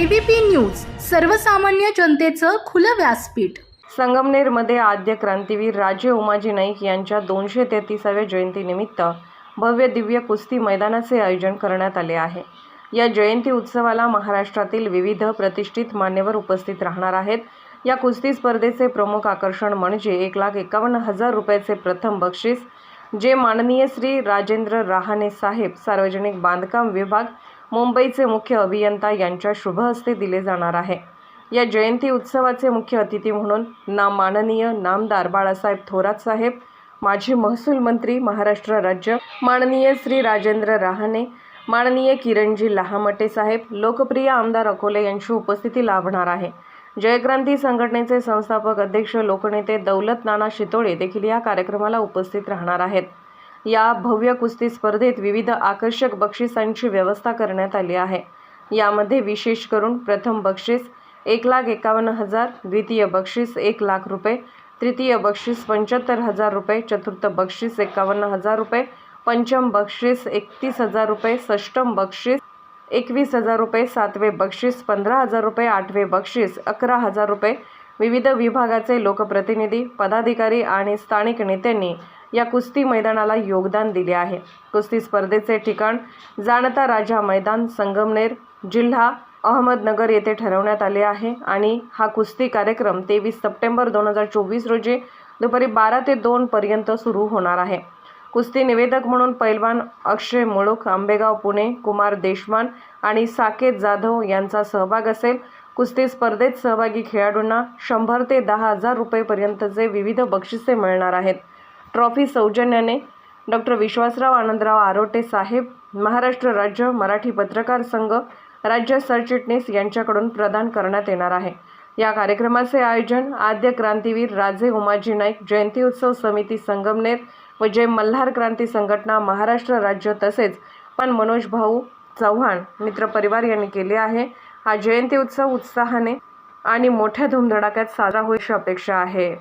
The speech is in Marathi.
एबीपी न्यूज सर्वसामान्य जनतेचं खुलं व्यासपीठ. संगमनेरमध्ये आद्य क्रांतीवीर राजे उमाजी नाईक यांच्या दोनशे तेहतीसाव्या जयंतीनिमित्त भव्य दिव्य कुस्ती मैदानाचे आयोजन करण्यात आले आहे. या जयंती उत्सवाला महाराष्ट्रातील विविध प्रतिष्ठित मान्यवर उपस्थित राहणार आहेत. या कुस्ती स्पर्धेचे प्रमुख आकर्षण म्हणजे एक लाख एकावन्न हजार रुपयाचे प्रथम बक्षीस जे माननीय श्री राजेंद्र रहाणे साहेब सार्वजनिक बांधकाम विभाग मुंबईचे मुख्य अभियंता यांच्या शुभ हस्ते दिले जाणार आहे. या जयंती उत्सवाचे मुख्य अतिथी म्हणून ना माननीय नामदार बाळासाहेब थोरात साहेब माजी महसूल मंत्री महाराष्ट्र राज्य माननीय श्री राजेंद्र रहाणे माननीय किरणजी लहामटे साहेब लोकप्रिय आमदार अकोले यांची उपस्थिती लाभणार आहे. जयक्रांती संघटनेचे संस्थापक अध्यक्ष लोकनेते दौलत नाना शितोळे देखील या कार्यक्रमाला उपस्थित राहणार आहेत. या भव्य कुस्ती स्पर्धेत विविध आकर्षक बक्षिसांची व्यवस्था करण्यात आली आहे. यामध्ये विशेष करून प्रथम बक्षीस एक लाख एकावन्न हजार द्वितीय बक्षीस एक लाख रुपये तृतीय बक्षीस पंच्याहत्तर हजार रुपये चतुर्थ बक्षीस एकावन्न हजार रुपये पंचम बक्षीस एकतीस हजार रुपये षष्टम बक्षीस एकवीस हजार रुपये सातवे बक्षीस पंधरा हजार रुपये आठवे बक्षीस अकरा हजार रुपये. विविध विभागाचे लोकप्रतिनिधी पदाधिकारी आणि स्थानिक नेत्यांनी या कुस्ती मैदानाला योगदान दिले आहे. कुस्ती स्पर्धेचे ठिकाण जाणता राजा मैदान संगमनेर जिल्हा अहमदनगर येथे ठरवण्यात आले आहे आणि हा कुस्ती कार्यक्रम तेवीस सप्टेंबर दोन हजार चोवीस रोजी दुपारी बारा ते दोन पर्यंत सुरू होणार आहे. कुस्ती निवेदक म्हणून पैलवान अक्षय मुळूक आंबेगाव पुणे कुमार देशमान आणि साकेत जाधव यांचा सहभाग असेल. कुस्ती स्पर्धेत सहभागी खेळाडूंना शंभर ते दहा हजार रुपयेपर्यंतचे विविध बक्षिसे मिळणार आहेत. ट्रॉफी सौजन्याने डॉक्टर विश्वासराव आनंदराव आरोटे साहेब महाराष्ट्र राज्य मराठी पत्रकार संघ राज्य सरचिटणीस यांच्याकडून प्रदान करण्यात येणार आहे. या कार्यक्रमाचे आयोजन आद्य क्रांतीवीर राजे उमाजी नाईक जयंती उत्सव समिती संगमनेर व जय मल्हार क्रांती संघटना महाराष्ट्र राज्य तसेच पण मनोज भाऊ चव्हाण मित्र परिवार यांनी केले आहे. हा जयंती उत्सव उत्साहाने आणि मोठ्या धुमधडाक्यात साजरा होईल अशी अपेक्षा आहे.